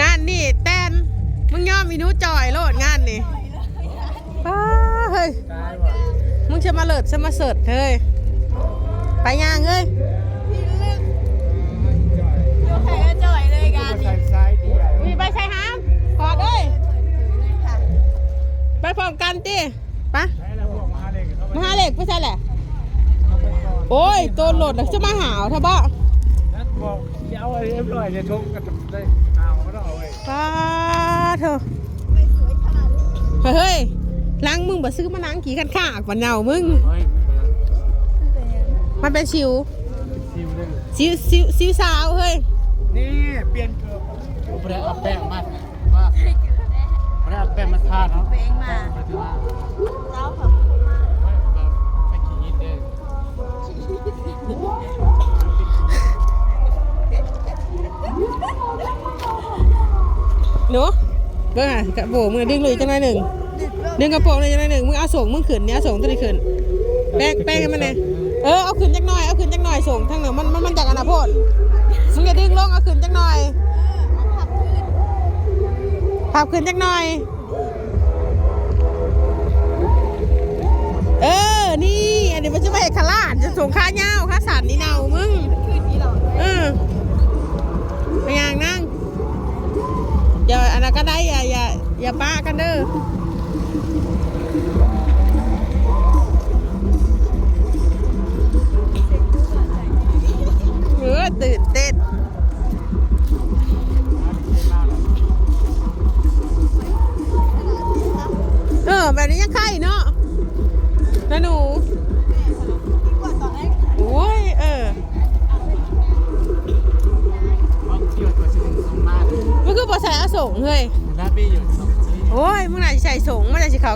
งานนี่แตนมึงยอมมีหนูจอยโลดงานนี่ป้าเฮ้ยกายว่ะมึงจะมาเลิศจะมาเสิร์ชเฮ้ยไปย่างเฮ้ยยกใครก็จ่อยเลยกันใส่ซ้ายดีอะมีไปใช่ฮามกอดเอ้ยไปพร้อมกันติไปะใช้แล้วพวกมาเด็กเขาไปมาหาเหล็กไปใช่แหละเขาไปก่อนโอ้ยตัวโหลดน่ะจะมาหาวท่าบ่นั่นบอกจะเอาอะไรเรียบร้อยจะชงกันได้ ป้าเถอะเฮ้ยล้างมึงบ่ซื้อมาล้างขี่ขันขากวันเนามึงเฮ้ยมันเป็นชิวซิมเลยซิวซิวซิวสาวเฮ้ย นี่เปลี่ยนเกือบไม่ได้เอาแป้งมาว่าไม่ได้เอาแป้งมาทาเนาะเพลงมาหมายถึงว่าเจ้าของไม่แบบไม่ขี้ยิดเด้อ เบิ่งอะกระโปรงมึงดึงเลยจังหน่อยหนึ่งดึงกระโปรงเลยจังหน่อยหนึ่งมึงเอาส่งมึงขืนเนี่ยเอาส่งตัวนี้ขืนแป้งแป้งให้มันเลยเออเอาขืนจักหน่อยเอาขืนจักหน่อยส่งทางหนึ่งมันมันมันจากอนาคตมึงอย่าดึงลงเอาขืนจักหน่อยพับขืนจักหน่อย เออนี่ อันนี้มันจะไม่ให้ขลาดจะส่งค่าเงาค่าสันนี่เนามึงเราเออไปอย่างนั่ง อย่าอันนั้นก็ได้อย่าอย่าอย่าป้ากันเด้อเออตื่นเต้นเออแบบนี้ยังไข่เนาะนะ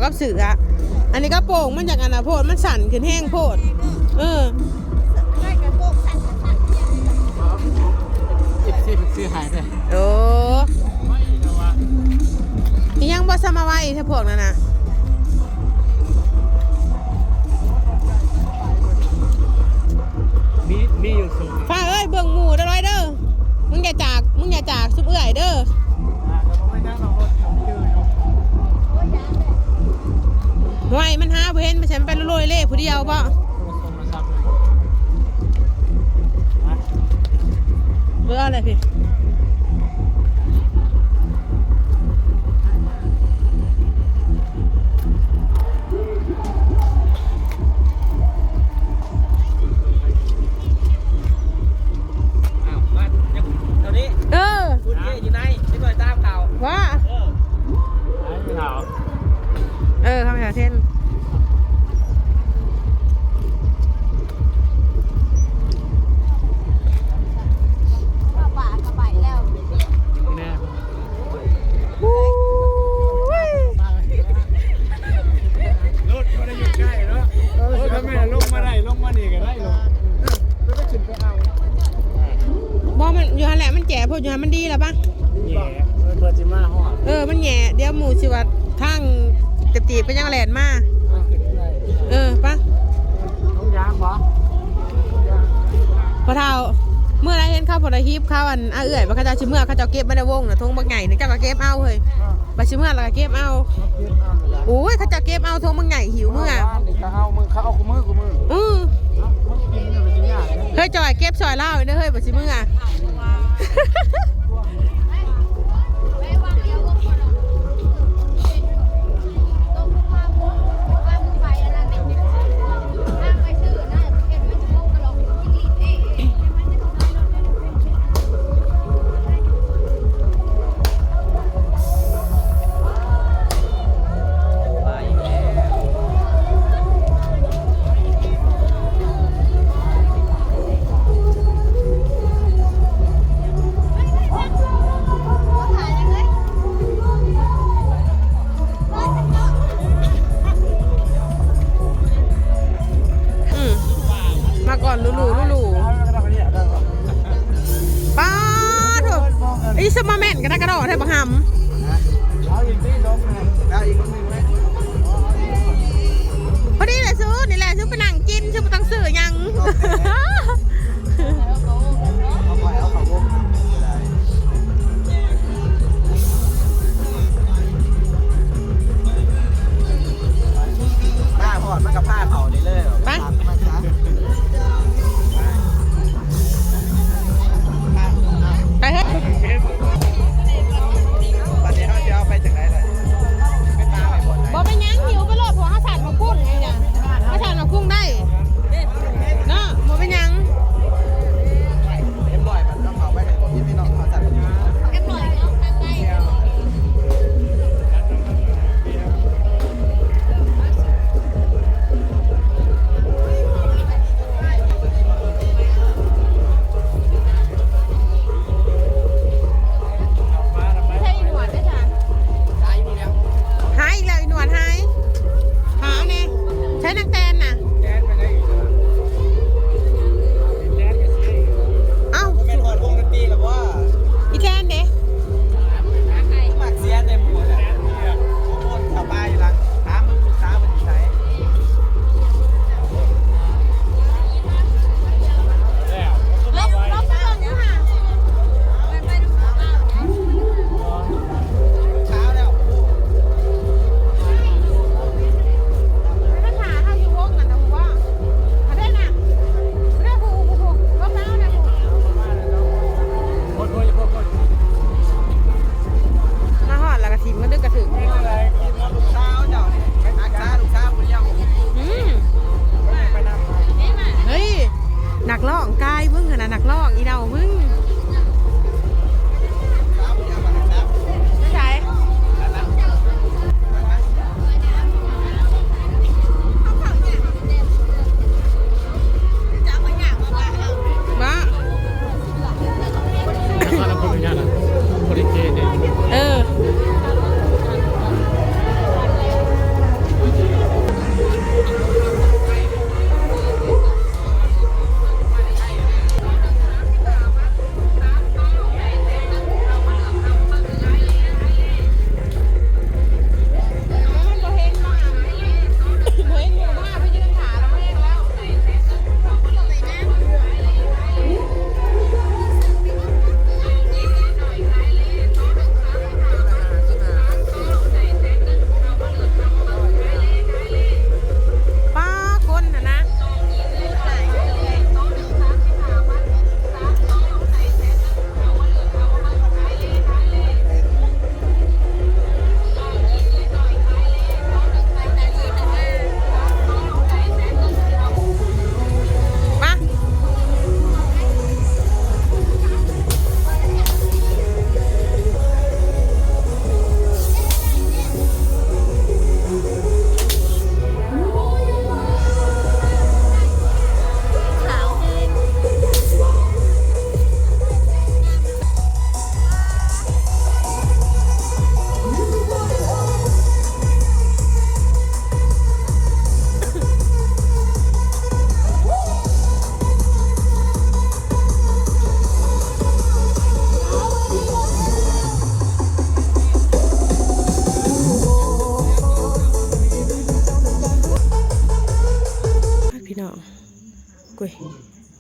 กับเสืออะอันนี้ก็โป่งมันจากอนาโพดมันสั่นขึ้นแห้งโพด เออได้กระโปงสั่นสั่นเอฟซีเป็นซื้อหายไปโอ้ไม่แต่ว่ายยังบ่สมาไว้ถ้าพวกนั้นนะ วยมันหาบ่เห็นมันฉันไปโรยๆเล่ผู้เดียวบ่โทรศัพท์เลยนะเบื่ออะไรพี่ ล้วก็ขึ้นไปเอาบ่มันอยู่หันแหละมันแก่พวกอยู่หันมันดีแล้วปะแย่เปิดจิมาหองเออมันแง่เดี๋ยวหมูสิว่าทาง ตีบๆไปยังแหลนมาขึ้นได้เออปะต้องยางบ่พอเท่าเมื่อไรเห็นเข้าพอได้ฮิปเข้าอันอาเอื่อยว่าเขาเจะชิเมื่อเขาเจะเก็บไม่ได้วงนะทงบักใหญ่นึกเจ้าก็เก็บเอาเฮ้ยบัชิเมื่อเราก็เก็บเอาขึ้นเอาเลยโอ้ยเขาเจะเก็บเอาทงบักใหญ่หิวเมื่อนี่ก็เอามือเขาเอากูมือกูมืออือมันกินเนี่ยมันจะยากนะเฮ้ยจอยเก็บซอยเหล้าเด้อเฮ้ยบัชิเมื่อ ม่นกันนะกระโดดให้บังหเอาอีกทีลงนะเอาอีกทีไหมำพอดีเลยซื้อนี่แหละซื้อไปนั่งกินซื้อไปตั้งซื้อหยังเอาไปเอาเขาวง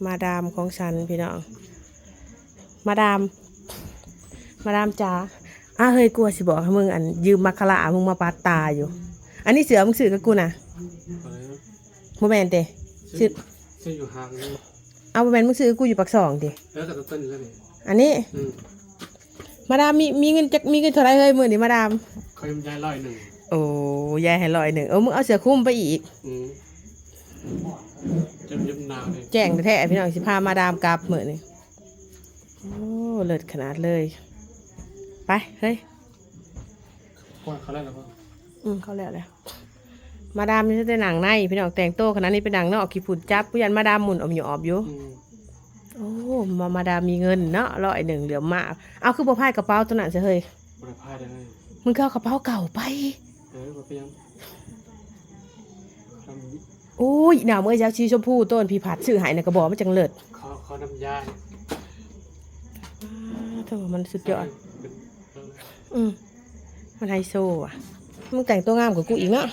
มาดามของฉันพี่น้อง มาดาม มาดามจ๋าอ้าเฮ้ยกลัวสิบอกให้มึงอัน ยืมมาคารามึงมาปาดตาอยู่ อันนี้เสือมึงซื้อกับกูนะโมแมนเตซื้อซื้ออยู่ห่างนี่เอาโมแมนมึงซื้อกับกูอยู่ปักสองเตแล้วก็ต้นแล้วนี่อันนี้อืมมาดามมีมีเงินจักมีเงินเท่าไรเฮ้ยมือนี่มาดามคอยย้ายร้อยหนึ่งโอ้ยายให้ลอยหนึ่งเออมึงเอาเสือคลุ้มไปอีกอืม จำยำนาวเลยแจ้งแท้ๆพี่น้องสิพามาดามกลับมือนี่โอ้เลิศขนาดเลย ไปเฮ้ยพ่อเขาได้แล้วป่ะอืมเขาแล้วแล้วมาดามนี่จะหนังในพี่น้องแต่งโตวขนาดนี้เป็นหนังนอกขี้ฝุ่นจับผู้ยันมาดามหมุนอมอยู่ออบอยู่อืมโอ้มามาดามมีเงินเนาะร้อยหนึ่งเหลือมากเอาคือบ่พายกระเป๋าตัวนั้นเสียเฮ้ยบริพายได้เลยมึงก็เอากระเป๋าเก่าไป เออบ่เปลี่ยนท โอ้ยหนาวเมื่อเช้าชีชมพูต้นพี่ผัดซื้อใหายในกระบอกมันจังเลิศำขอขอน้ำยาอ้าวเธอมันสุดยอดเป็นอืมมันไฮโซอะ มึงแต่งตัวงามกว่ากูอีกเนาะเ